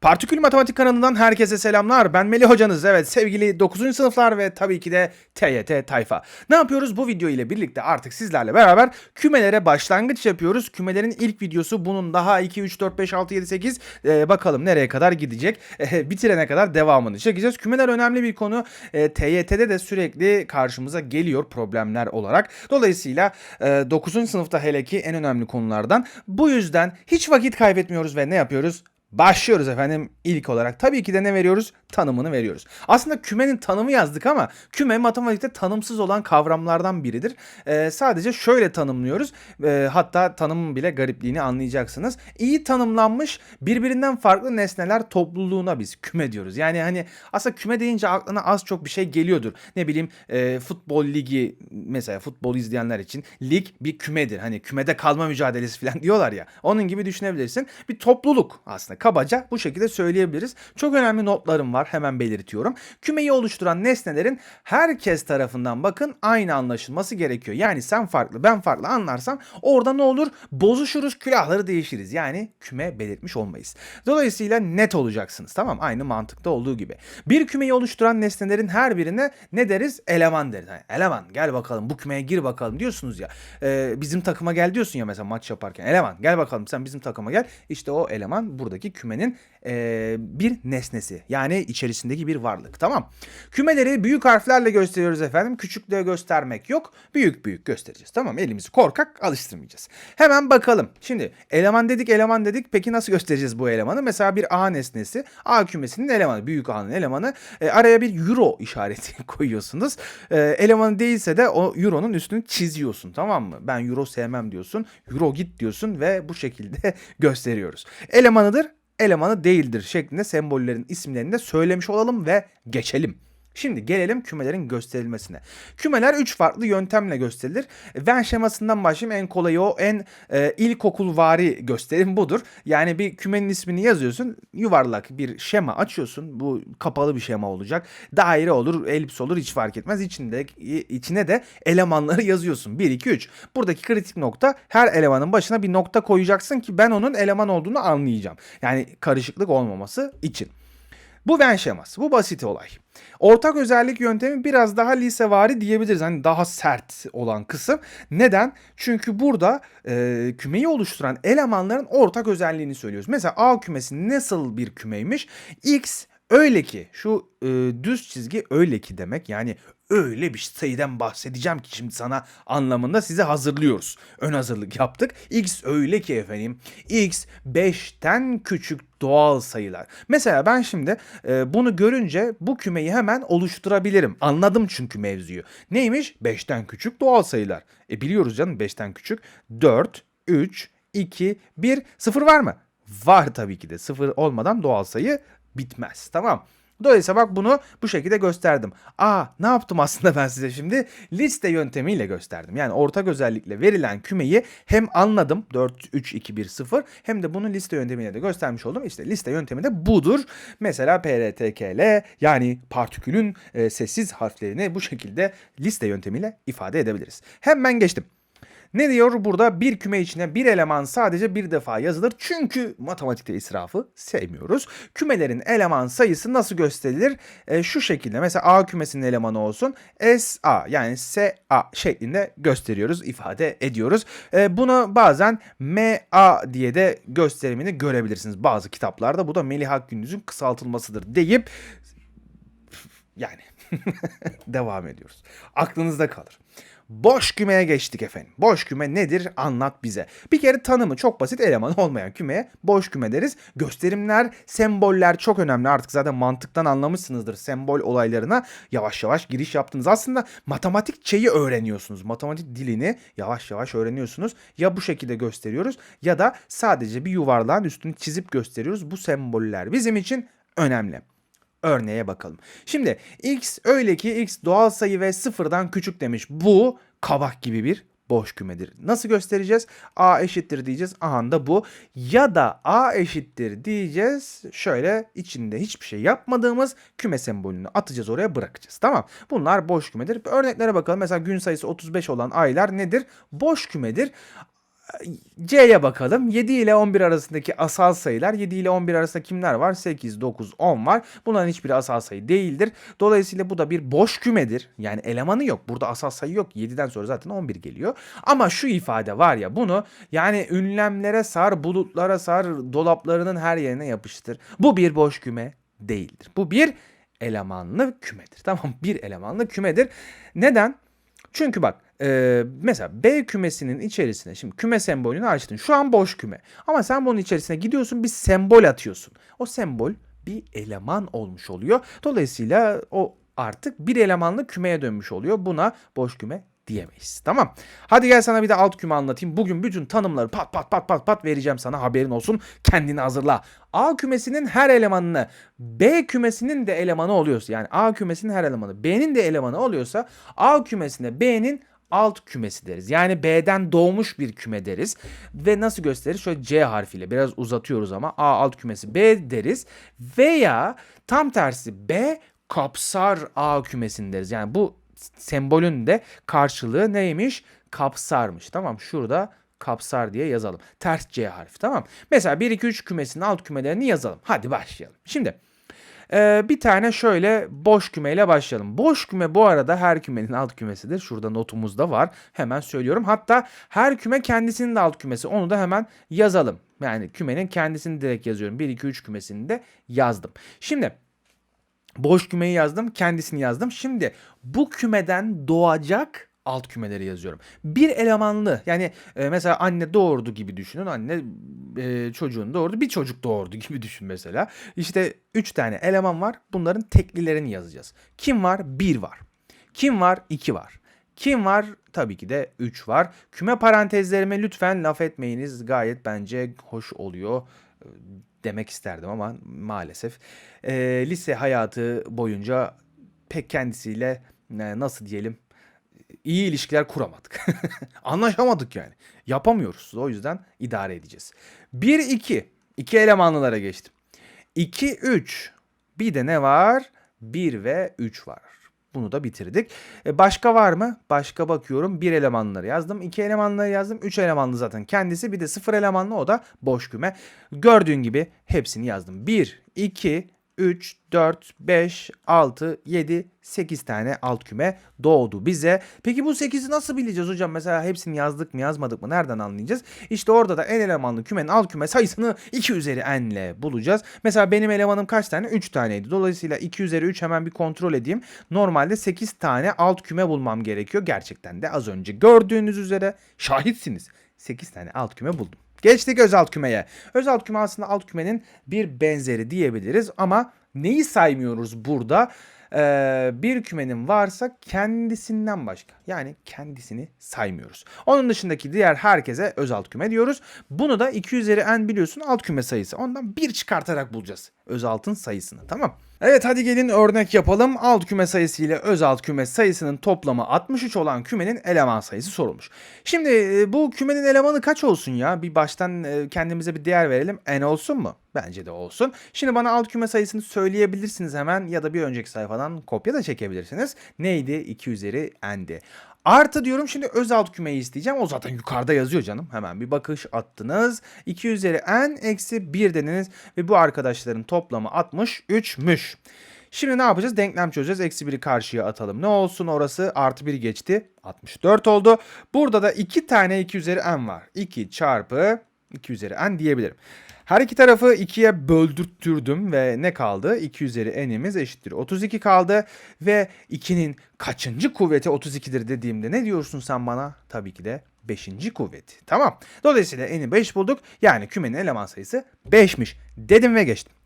Partikül Matematik kanalından herkese selamlar. Ben Melih hocanız. Evet sevgili 9. sınıflar ve tabii ki de TYT tayfa. Ne yapıyoruz? Bu video ile birlikte artık sizlerle beraber kümelere başlangıç yapıyoruz. Kümelerin ilk videosu bunun daha 2, 3, 4, 5, 6, 7, 8 Ee, bakalım nereye kadar gidecek. Ee, bitirene kadar devamını çekeceğiz. Kümeler önemli bir konu. Ee, TYT'de de sürekli karşımıza geliyor problemler olarak. Dolayısıyla e, 9. sınıfta hele ki en önemli konulardan. Bu yüzden hiç vakit kaybetmiyoruz ve ne yapıyoruz? Başlıyoruz efendim ilk olarak. Tabii ki de ne veriyoruz? Tanımını veriyoruz. Aslında kümenin tanımı yazdık ama küme matematikte tanımsız olan kavramlardan biridir. Ee, sadece şöyle tanımlıyoruz. Ee, hatta tanımın bile garipliğini anlayacaksınız. İyi tanımlanmış birbirinden farklı nesneler topluluğuna biz küme diyoruz. Yani hani aslında küme deyince aklına az çok bir şey geliyordur. Ne bileyim e, futbol ligi mesela futbol izleyenler için lig bir kümedir. Hani kümede kalma mücadelesi falan diyorlar ya. Onun gibi düşünebilirsin. Bir topluluk aslında kabaca bu şekilde söyleyebiliriz. Çok önemli notlarım var hemen belirtiyorum. Kümeyi oluşturan nesnelerin herkes tarafından bakın aynı anlaşılması gerekiyor. Yani sen farklı ben farklı anlarsam orada ne olur? Bozuşuruz külahları değişiriz. Yani küme belirtmiş olmayız. Dolayısıyla net olacaksınız tamam Aynı mantıkta olduğu gibi. Bir kümeyi oluşturan nesnelerin her birine ne deriz? Eleman deriz. Yani eleman gel bakalım bu kümeye gir bakalım diyorsunuz ya. Ee, bizim takıma gel diyorsun ya mesela maç yaparken. Eleman gel bakalım sen bizim takıma gel. İşte o eleman buradaki kümenin e, bir nesnesi. Yani içerisindeki bir varlık. Tamam. Kümeleri büyük harflerle gösteriyoruz efendim. Küçükle göstermek yok. Büyük büyük göstereceğiz. Tamam elimizi korkak alıştırmayacağız. Hemen bakalım. Şimdi eleman dedik eleman dedik. Peki nasıl göstereceğiz bu elemanı? Mesela bir A nesnesi. A kümesinin elemanı. Büyük A'nın elemanı. E, araya bir euro işareti koyuyorsunuz. E, elemanı değilse de o euronun üstünü çiziyorsun. Tamam mı? Ben euro sevmem diyorsun. Euro git diyorsun ve bu şekilde gösteriyoruz. Elemanıdır elemanı değildir şeklinde sembollerin isimlerini de söylemiş olalım ve geçelim. Şimdi gelelim kümelerin gösterilmesine. Kümeler 3 farklı yöntemle gösterilir. Venn şemasından başlayayım. En kolayı o. En e, ilkokulvari gösterim budur. Yani bir kümenin ismini yazıyorsun. Yuvarlak bir şema açıyorsun. Bu kapalı bir şema olacak. Daire olur, elips olur hiç fark etmez. İçinde içine de elemanları yazıyorsun. 1 2 3. Buradaki kritik nokta her elemanın başına bir nokta koyacaksın ki ben onun eleman olduğunu anlayacağım. Yani karışıklık olmaması için. Bu Venn şeması. Bu basit olay. Ortak özellik yöntemi biraz daha lisevari diyebiliriz. Hani daha sert olan kısım. Neden? Çünkü burada e, kümeyi oluşturan elemanların ortak özelliğini söylüyoruz. Mesela A kümesi nasıl bir kümeymiş? X öyle ki şu e, düz çizgi öyle ki demek. Yani öyle bir sayıdan bahsedeceğim ki şimdi sana anlamında size hazırlıyoruz. Ön hazırlık yaptık. X öyle ki efendim. X 5'ten küçük doğal sayılar. Mesela ben şimdi e, bunu görünce bu kümeyi hemen oluşturabilirim. Anladım çünkü mevzuyu. Neymiş? 5'ten küçük doğal sayılar. E biliyoruz canım 5'ten küçük. 4, 3, 2, 1, 0 var mı? Var tabii ki de. 0 olmadan doğal sayı bitmez. Tamam. Dolayısıyla bak bunu bu şekilde gösterdim. Aa ne yaptım aslında ben size şimdi? Liste yöntemiyle gösterdim. Yani ortak özellikle verilen kümeyi hem anladım 4, 3, 2, 1, 0 hem de bunu liste yöntemiyle de göstermiş oldum. İşte liste yöntemi de budur. Mesela PRTKL yani partikülün e, sessiz harflerini bu şekilde liste yöntemiyle ifade edebiliriz. Hemen geçtim. Ne diyor burada? Bir küme içine bir eleman sadece bir defa yazılır. Çünkü matematikte israfı sevmiyoruz. Kümelerin eleman sayısı nasıl gösterilir? E, şu şekilde mesela A kümesinin elemanı olsun. SA yani SA şeklinde gösteriyoruz, ifade ediyoruz. E, bunu bazen MA diye de gösterimini görebilirsiniz bazı kitaplarda. Bu da Melih Akgündüz'ün kısaltılmasıdır deyip yani devam ediyoruz. Aklınızda kalır. Boş kümeye geçtik efendim. Boş küme nedir? Anlat bize. Bir kere tanımı çok basit eleman olmayan kümeye boş küme deriz. Gösterimler, semboller çok önemli. Artık zaten mantıktan anlamışsınızdır sembol olaylarına. Yavaş yavaş giriş yaptınız. Aslında matematikçeyi öğreniyorsunuz. Matematik dilini yavaş yavaş öğreniyorsunuz. Ya bu şekilde gösteriyoruz ya da sadece bir yuvarlağın üstünü çizip gösteriyoruz. Bu semboller bizim için önemli örneğe bakalım. Şimdi x öyle ki x doğal sayı ve sıfırdan küçük demiş. Bu kabak gibi bir boş kümedir. Nasıl göstereceğiz? A eşittir diyeceğiz. Aha da bu. Ya da A eşittir diyeceğiz. Şöyle içinde hiçbir şey yapmadığımız küme sembolünü atacağız oraya bırakacağız. Tamam. Bunlar boş kümedir. Örneklere bakalım. Mesela gün sayısı 35 olan aylar nedir? Boş kümedir. C'ye bakalım. 7 ile 11 arasındaki asal sayılar. 7 ile 11 arasında kimler var? 8, 9, 10 var. Bunların hiçbiri asal sayı değildir. Dolayısıyla bu da bir boş kümedir. Yani elemanı yok. Burada asal sayı yok. 7'den sonra zaten 11 geliyor. Ama şu ifade var ya bunu yani ünlemlere sar, bulutlara sar, dolaplarının her yerine yapıştır. Bu bir boş küme değildir. Bu bir elemanlı kümedir. Tamam bir elemanlı kümedir. Neden? Çünkü bak e, mesela B kümesinin içerisine şimdi küme sembolünü açtın. Şu an boş küme. Ama sen bunun içerisine gidiyorsun bir sembol atıyorsun. O sembol bir eleman olmuş oluyor. Dolayısıyla o artık bir elemanlı kümeye dönmüş oluyor. Buna boş küme diyemeyiz. Tamam. Hadi gel sana bir de alt küme anlatayım. Bugün bütün tanımları pat pat pat pat pat vereceğim sana haberin olsun. Kendini hazırla. A kümesinin her elemanını B kümesinin de elemanı oluyorsa yani A kümesinin her elemanı B'nin de elemanı oluyorsa A kümesine B'nin alt kümesi deriz. Yani B'den doğmuş bir küme deriz. Ve nasıl gösterir? Şöyle C harfiyle biraz uzatıyoruz ama A alt kümesi B deriz. Veya tam tersi B kapsar A kümesini deriz. Yani bu sembolün de karşılığı neymiş? Kapsarmış. Tamam şurada kapsar diye yazalım. Ters C harfi tamam. Mesela 1, 2, 3 kümesinin alt kümelerini yazalım. Hadi başlayalım. Şimdi ee, bir tane şöyle boş kümeyle başlayalım. Boş küme bu arada her kümenin alt kümesidir. Şurada notumuz da var. Hemen söylüyorum. Hatta her küme kendisinin de alt kümesi. Onu da hemen yazalım. Yani kümenin kendisini direkt yazıyorum. 1, 2, 3 kümesini de yazdım. Şimdi boş kümeyi yazdım. Kendisini yazdım. Şimdi bu kümeden doğacak alt kümeleri yazıyorum. Bir elemanlı yani e, mesela anne doğurdu gibi düşünün. Anne e, çocuğunu doğurdu. Bir çocuk doğurdu gibi düşün mesela. İşte 3 tane eleman var. Bunların teklilerini yazacağız. Kim var? 1 var. Kim var? 2 var. Kim var? Tabii ki de 3 var. Küme parantezlerime lütfen laf etmeyiniz. Gayet bence hoş oluyor e, demek isterdim ama maalesef e, lise hayatı boyunca pek kendisiyle e, nasıl diyelim iyi ilişkiler kuramadık. Anlaşamadık yani. Yapamıyoruz. O yüzden idare edeceğiz. 1 2 2 elemanlılara geçtim. 2 3 bir de ne var? 1 ve 3 var. Bunu da bitirdik. E başka var mı? Başka bakıyorum. Bir elemanları yazdım. iki elemanları yazdım. Üç elemanlı zaten kendisi. Bir de sıfır elemanlı o da boş küme. Gördüğün gibi hepsini yazdım. 1, 2, 3, 4, 5, 6, 7, 8 tane alt küme doğdu bize. Peki bu 8'i nasıl bileceğiz hocam? Mesela hepsini yazdık mı yazmadık mı nereden anlayacağız? İşte orada da en elemanlı kümenin alt küme sayısını 2 üzeri n ile bulacağız. Mesela benim elemanım kaç tane? 3 taneydi. Dolayısıyla 2 üzeri 3 hemen bir kontrol edeyim. Normalde 8 tane alt küme bulmam gerekiyor. Gerçekten de az önce gördüğünüz üzere şahitsiniz. 8 tane alt küme buldum. Geçtik öz alt kümeye. Öz alt küme aslında alt kümenin bir benzeri diyebiliriz ama neyi saymıyoruz burada? Ee, bir kümenin varsa kendisinden başka. Yani kendisini saymıyoruz. Onun dışındaki diğer herkese öz alt küme diyoruz. Bunu da 2 üzeri n biliyorsun alt küme sayısı. Ondan bir çıkartarak bulacağız öz altın sayısını tamam. Evet hadi gelin örnek yapalım. Alt küme sayısı ile öz alt küme sayısının toplamı 63 olan kümenin eleman sayısı sorulmuş. Şimdi e, bu kümenin elemanı kaç olsun ya? Bir baştan e, kendimize bir değer verelim. N olsun mu? Bence de olsun. Şimdi bana alt küme sayısını söyleyebilirsiniz hemen ya da bir önceki sayfadan kopya da çekebilirsiniz. Neydi? 2 üzeri n'di. Artı diyorum şimdi öz alt kümeyi isteyeceğim. O zaten yukarıda yazıyor canım. Hemen bir bakış attınız. 2 üzeri n eksi 1 dediniz. Ve bu arkadaşların toplamı 63'müş. Şimdi ne yapacağız? Denklem çözeceğiz. Eksi 1'i karşıya atalım. Ne olsun orası? Artı 1 geçti. 64 oldu. Burada da 2 tane 2 üzeri n var. 2 çarpı 2 üzeri n diyebilirim. Her iki tarafı 2'ye böldürttürdüm ve ne kaldı? 2 üzeri n'imiz eşittir 32 kaldı ve 2'nin kaçıncı kuvveti 32'dir dediğimde ne diyorsun sen bana? Tabii ki de 5. kuvveti. Tamam. Dolayısıyla n'i 5 bulduk. Yani kümenin eleman sayısı 5'miş dedim ve geçtim.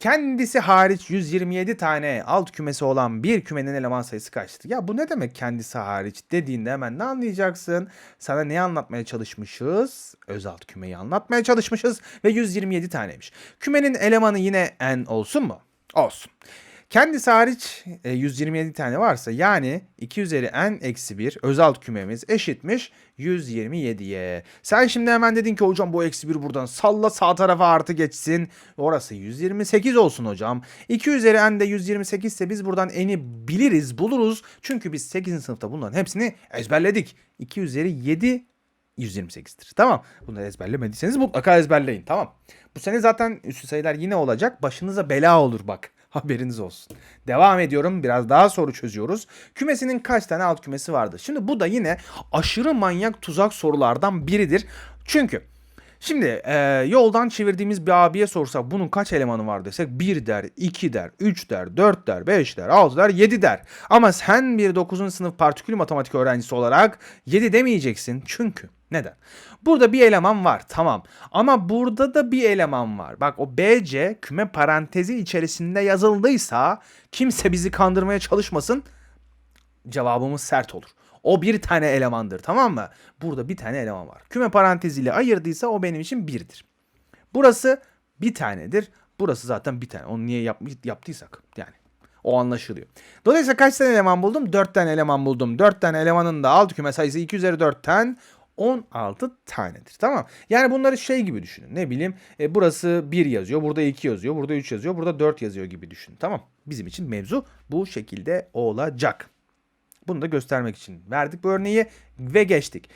Kendisi hariç 127 tane alt kümesi olan bir kümenin eleman sayısı kaçtı? Ya bu ne demek kendisi hariç dediğinde hemen ne anlayacaksın? Sana ne anlatmaya çalışmışız? Öz alt kümeyi anlatmaya çalışmışız ve 127 taneymiş. Kümenin elemanı yine n olsun mu? Olsun. Kendisi hariç e, 127 tane varsa yani 2 üzeri n eksi 1 özel kümemiz eşitmiş 127'ye. Sen şimdi hemen dedin ki hocam bu eksi 1 buradan salla sağ tarafa artı geçsin. Orası 128 olsun hocam. 2 üzeri n de 128 ise biz buradan n'i biliriz buluruz. Çünkü biz 8. sınıfta bunların hepsini ezberledik. 2 üzeri 7 128'dir. Tamam. Bunları ezberlemediyseniz mutlaka ezberleyin. Tamam. Bu sene zaten üstü sayılar yine olacak. Başınıza bela olur bak. Haberiniz olsun. Devam ediyorum. Biraz daha soru çözüyoruz. Kümesinin kaç tane alt kümesi vardır? Şimdi bu da yine aşırı manyak tuzak sorulardan biridir. Çünkü Şimdi e, yoldan çevirdiğimiz bir abiye sorsak bunun kaç elemanı var desek 1 der, 2 der, 3 der, 4 der, 5 der, 6 der, 7 der. Ama sen bir 9. sınıf partikül matematik öğrencisi olarak 7 demeyeceksin. Çünkü neden? Burada bir eleman var tamam ama burada da bir eleman var. Bak o BC küme parantezi içerisinde yazıldıysa kimse bizi kandırmaya çalışmasın cevabımız sert olur. O bir tane elemandır tamam mı? Burada bir tane eleman var. Küme paranteziyle ayırdıysa o benim için birdir. Burası bir tanedir. Burası zaten bir tane. Onu niye yap yaptıysak yani. O anlaşılıyor. Dolayısıyla kaç tane eleman buldum? 4 tane eleman buldum. 4 tane elemanın da alt küme sayısı 2 üzeri 4'ten 16 tanedir. Tamam. Yani bunları şey gibi düşünün. Ne bileyim e, burası 1 yazıyor. Burada 2 yazıyor. Burada 3 yazıyor. Burada 4 yazıyor gibi düşünün. Tamam. Bizim için mevzu bu şekilde olacak. Bunu da göstermek için verdik bu örneği ve geçtik.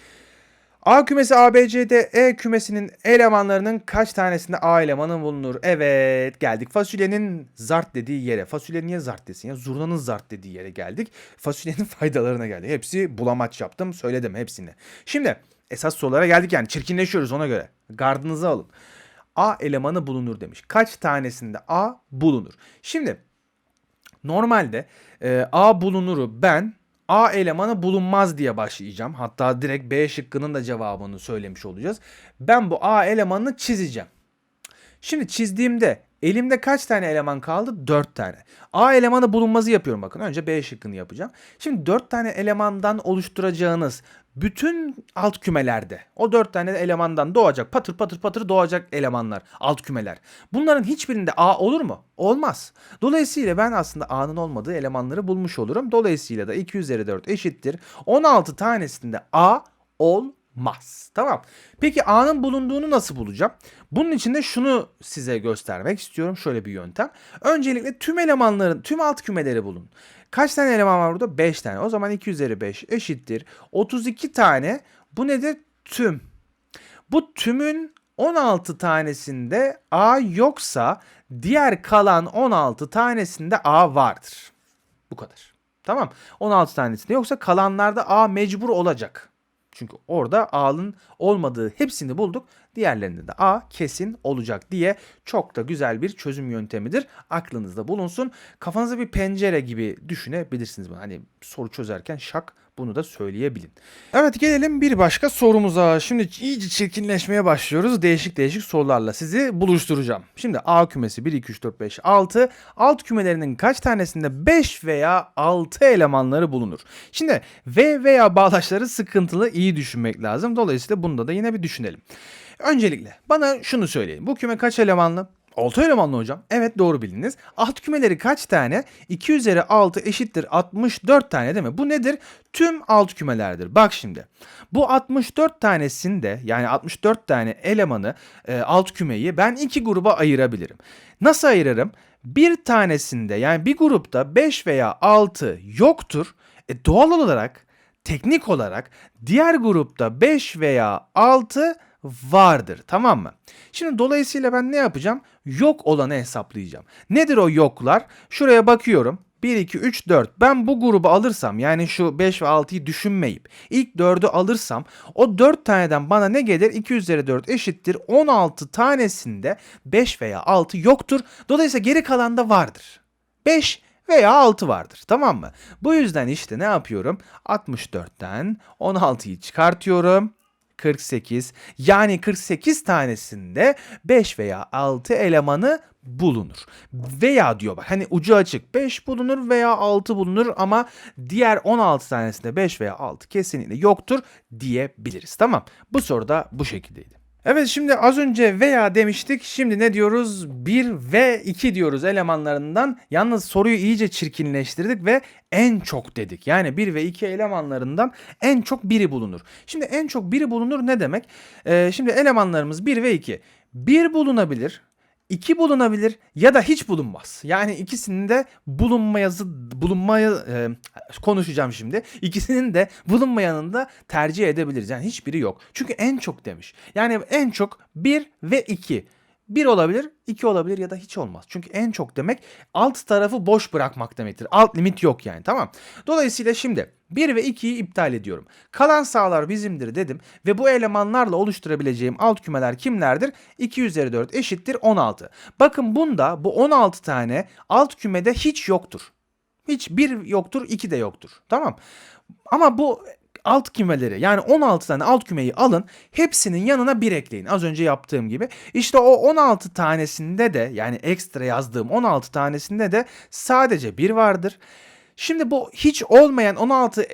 A kümesi ABCD E kümesinin elemanlarının kaç tanesinde A elemanı bulunur? Evet geldik fasulyenin zart dediği yere. Fasulye niye zart desin ya? Zurnanın zart dediği yere geldik. Fasulyenin faydalarına geldik. Hepsi bulamaç yaptım söyledim hepsini. Şimdi esas sorulara geldik yani çirkinleşiyoruz ona göre. Gardınızı alın. A elemanı bulunur demiş. Kaç tanesinde A bulunur? Şimdi normalde e, A bulunuru ben A elemanı bulunmaz diye başlayacağım. Hatta direkt B şıkkının da cevabını söylemiş olacağız. Ben bu A elemanını çizeceğim. Şimdi çizdiğimde elimde kaç tane eleman kaldı? 4 tane. A elemanı bulunmazı yapıyorum bakın. Önce B şıkkını yapacağım. Şimdi 4 tane elemandan oluşturacağınız bütün alt kümelerde o 4 tane elemandan doğacak patır patır patır doğacak elemanlar alt kümeler. Bunların hiçbirinde A olur mu? Olmaz. Dolayısıyla ben aslında A'nın olmadığı elemanları bulmuş olurum. Dolayısıyla da 2 üzeri 4 eşittir. 16 tanesinde A olmaz. Tamam. Peki A'nın bulunduğunu nasıl bulacağım? Bunun için de şunu size göstermek istiyorum. Şöyle bir yöntem. Öncelikle tüm elemanların, tüm alt kümeleri bulun. Kaç tane eleman var burada? 5 tane. O zaman 2 üzeri 5 eşittir. 32 tane. Bu nedir? Tüm. Bu tümün 16 tanesinde A yoksa diğer kalan 16 tanesinde A vardır. Bu kadar. Tamam. 16 tanesinde yoksa kalanlarda A mecbur olacak. Çünkü orada A'nın olmadığı hepsini bulduk. Diğerlerinde de A kesin olacak diye çok da güzel bir çözüm yöntemidir. Aklınızda bulunsun. Kafanızda bir pencere gibi düşünebilirsiniz. Hani soru çözerken şak bunu da söyleyebilin. Evet gelelim bir başka sorumuza. Şimdi iyice çirkinleşmeye başlıyoruz. Değişik değişik sorularla sizi buluşturacağım. Şimdi A kümesi 1, 2, 3, 4, 5, 6. Alt kümelerinin kaç tanesinde 5 veya 6 elemanları bulunur? Şimdi V veya bağlaçları sıkıntılı iyi düşünmek lazım. Dolayısıyla bunda da yine bir düşünelim. Öncelikle bana şunu söyleyin. Bu küme kaç elemanlı? 6 elemanlı hocam. Evet doğru bildiniz. Alt kümeleri kaç tane? 2 üzeri 6 eşittir 64 tane değil mi? Bu nedir? Tüm alt kümelerdir. Bak şimdi. Bu 64 tanesinde yani 64 tane elemanı e, alt kümeyi ben iki gruba ayırabilirim. Nasıl ayırırım? Bir tanesinde yani bir grupta 5 veya 6 yoktur. E, doğal olarak teknik olarak diğer grupta 5 veya 6 vardır. Tamam mı? Şimdi dolayısıyla ben ne yapacağım? Yok olanı hesaplayacağım. Nedir o yoklar? Şuraya bakıyorum. 1, 2, 3, 4. Ben bu grubu alırsam yani şu 5 ve 6'yı düşünmeyip ilk 4'ü alırsam o 4 taneden bana ne gelir? 2 üzeri 4 eşittir. 16 tanesinde 5 veya 6 yoktur. Dolayısıyla geri kalan da vardır. 5 veya 6 vardır. Tamam mı? Bu yüzden işte ne yapıyorum? 64'ten 16'yı çıkartıyorum. 48 yani 48 tanesinde 5 veya 6 elemanı bulunur. Veya diyor bak hani ucu açık 5 bulunur veya 6 bulunur ama diğer 16 tanesinde 5 veya 6 kesinlikle yoktur diyebiliriz. Tamam bu soru da bu şekildeydi. Evet şimdi az önce veya demiştik. Şimdi ne diyoruz? 1 ve 2 diyoruz elemanlarından. Yalnız soruyu iyice çirkinleştirdik ve en çok dedik. Yani 1 ve 2 elemanlarından en çok biri bulunur. Şimdi en çok biri bulunur ne demek? Ee, şimdi elemanlarımız 1 ve 2. 1 bulunabilir. 2 bulunabilir ya da hiç bulunmaz. Yani ikisinin de bulunmayası bulunmaya e, konuşacağım şimdi. İkisinin de bulunmayanını da tercih edebiliriz. Yani hiçbiri yok. Çünkü en çok demiş. Yani en çok 1 ve 2. 1 olabilir, 2 olabilir ya da hiç olmaz. Çünkü en çok demek alt tarafı boş bırakmak demektir. Alt limit yok yani tamam. Dolayısıyla şimdi 1 ve 2'yi iptal ediyorum. Kalan sağlar bizimdir dedim ve bu elemanlarla oluşturabileceğim alt kümeler kimlerdir? 2 üzeri 4 eşittir 16. Bakın bunda bu 16 tane alt kümede hiç yoktur. Hiç bir yoktur, iki de yoktur. Tamam. Ama bu alt kümeleri yani 16 tane alt kümeyi alın hepsinin yanına bir ekleyin. Az önce yaptığım gibi. İşte o 16 tanesinde de yani ekstra yazdığım 16 tanesinde de sadece bir vardır. Şimdi bu hiç olmayan 16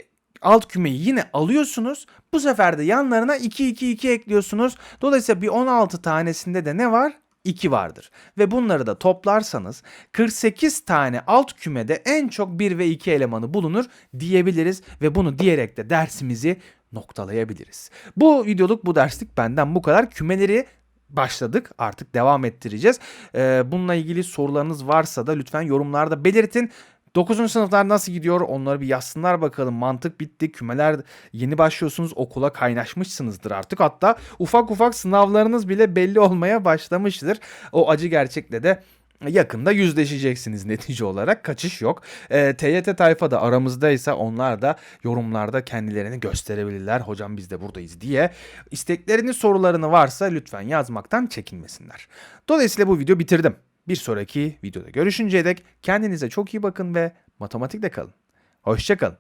alt kümeyi yine alıyorsunuz. Bu sefer de yanlarına 2 2 2 ekliyorsunuz. Dolayısıyla bir 16 tanesinde de ne var? 2 vardır. Ve bunları da toplarsanız 48 tane alt kümede en çok 1 ve 2 elemanı bulunur diyebiliriz ve bunu diyerek de dersimizi noktalayabiliriz. Bu videoluk bu derslik benden bu kadar. Kümeleri başladık. Artık devam ettireceğiz. Ee, bununla ilgili sorularınız varsa da lütfen yorumlarda belirtin. 9. sınıflar nasıl gidiyor? Onları bir yazsınlar bakalım. Mantık bitti. Kümeler yeni başlıyorsunuz. Okula kaynaşmışsınızdır artık. Hatta ufak ufak sınavlarınız bile belli olmaya başlamıştır. O acı gerçekle de yakında yüzleşeceksiniz netice olarak. Kaçış yok. E, TYT tayfa da aramızdaysa onlar da yorumlarda kendilerini gösterebilirler. Hocam biz de buradayız diye. İsteklerini sorularını varsa lütfen yazmaktan çekinmesinler. Dolayısıyla bu video bitirdim. Bir sonraki videoda görüşünceye dek kendinize çok iyi bakın ve matematikle kalın. Hoşçakalın.